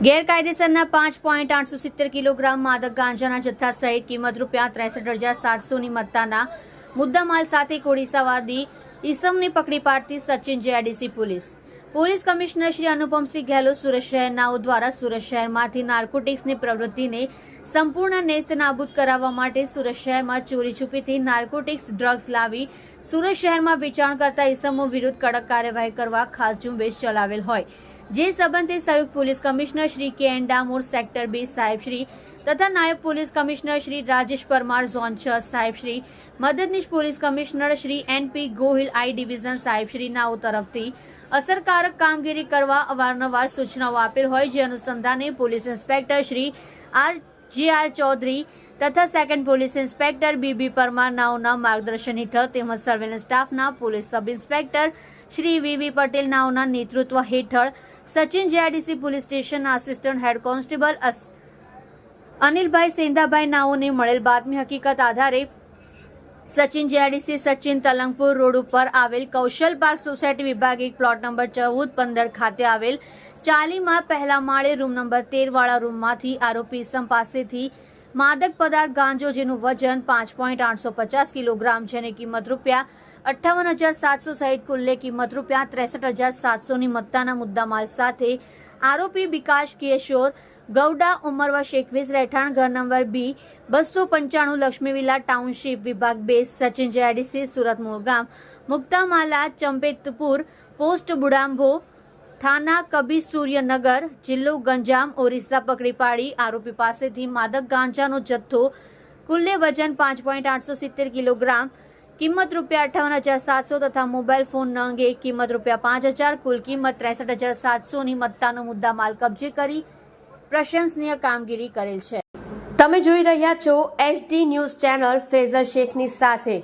ગેરકાયદેસરના પાંચ પોઈન્ટ આઠસો સિત્તેર કિલોગ્રામ માદક ગાંજાના જથ્થા સહિત કિંમત રૂપિયા ત્રેસઠ હજાર સાતસોની મત્તાના મુદ્દામાલ સાથે કોડીસાવાદી ઈસમને પકડી પાડતી Sachin GIDC police. Police commissioner Shri Anupamsinh Gehlot Surat શહેરનાઓ દ્વારા સુરત શહેરમાંથી નાર્કોટિક્સની પ્રવૃત્તિને સંપૂર્ણ નેસ્ત નાબૂદ કરાવવા માટે સુરત શહેરમાં ચોરી છુપીથી નાર્કોટિક્સ ડ્રગ્સ લાવી સુરત શહેરમાં વેચાણ કરતા ઈસમો વિરુદ્ધ કડક કાર્યવાહી કરવા ખાસ ઝુંબેશ ચલાવેલ હોય. જે સંબંધે સંયુક્ત પોલીસ કમિશનર શ્રી કે એન ડામોર, સેક્ટર બે સાહેબ શ્રી તથા નાયબ police commissioner Shri Rajesh Parmar, zone છ સાહેબ શ્રી, મદદનીશ police commissioner Shri N P Gohil, I division સાહેબ તરફથી અસરકારક કામગીરી કરવા અવારનવાર સૂચનાઓ આપેલ હોય જે અનુસંધાને police inspector Shri R J R Chaudhari તથા second police inspector BB Parmar નાઓના માર્ગદર્શન હેઠળ તેમજ સર્વેલન્સ સ્ટાફના police sub inspector Shri V V Patel નાઓના નેતૃત્વ હેઠળ સચિન જેઆઈડીસી પોલીસ સ્ટેશનના assistant head constable Anilbhai Sendhabhai નાઓને મળેલ બાતમી હકીકત આધારે સચિન જેઆઈડીસી સચિન તલંગપુર રોડ ઉપર આવેલ કૌશલ પાર્ક સોસાયટી વિભાગ એક પ્લોટ નંબર ચૌદ પંદર ખાતે આવેલ ચાલીમાં પહેલા માળે રૂમ નંબર તેર વાળા રૂમમાંથી આરોપી ઇસમ પાસેથી માદક પદાર્થ ગાંજો જેનું વજન પાંચ પોઈન્ટ આઠસો પચાસ કિલોગ્રામ છે અને કિંમત રૂપિયા અઠ્ઠાવન હજાર સાતસો સહિત કુલ્લે કિંમત રૂપિયા ત્રેસઠ હજાર સાતસોની મત્તાના મુદ્દામાલ સાથે આરોપી વિકાસ કિશોર, ગૌડા ઉંમર એકવીસ રહેઠાણ ઘર નંબર બી, બસો પંચાણું લક્ષ્મી વિલા ટાઉનશીપ વિભાગ બે, સચિન જેઆઈડીસી સુરત મૂળગામ, મુક્તામાલા, ચંપેતપુર, પોસ્ટ બુડાંભો થાના કબી સૂર્યનગર, જિલ્લો ગંજામ, ઓરિસ્સા પકડી પાડી. આરોપી પાસેથી માદક ગાંજાનો જથ્થો કુલ્લે વજન પાંચ પોઈન્ટ આઠસો સિત્તેર કિલોગ્રામ, કિંમત રૂપિયા અઠાવન હજાર સાતસો તથા મોબાઈલ ફોન અંગે કિંમત રૂપિયા પાંચ હજાર, કુલ કિંમત ત્રેસઠ હજાર સાતસોની મત્તાનો મુદ્દા માલ કબજે કરી પ્રશંસનીય કામગીરી કરેલ છે. તમે જોઈ રહ્યા છો એસડી ન્યૂઝ ચેનલ ફેઝર શેખની સાથે.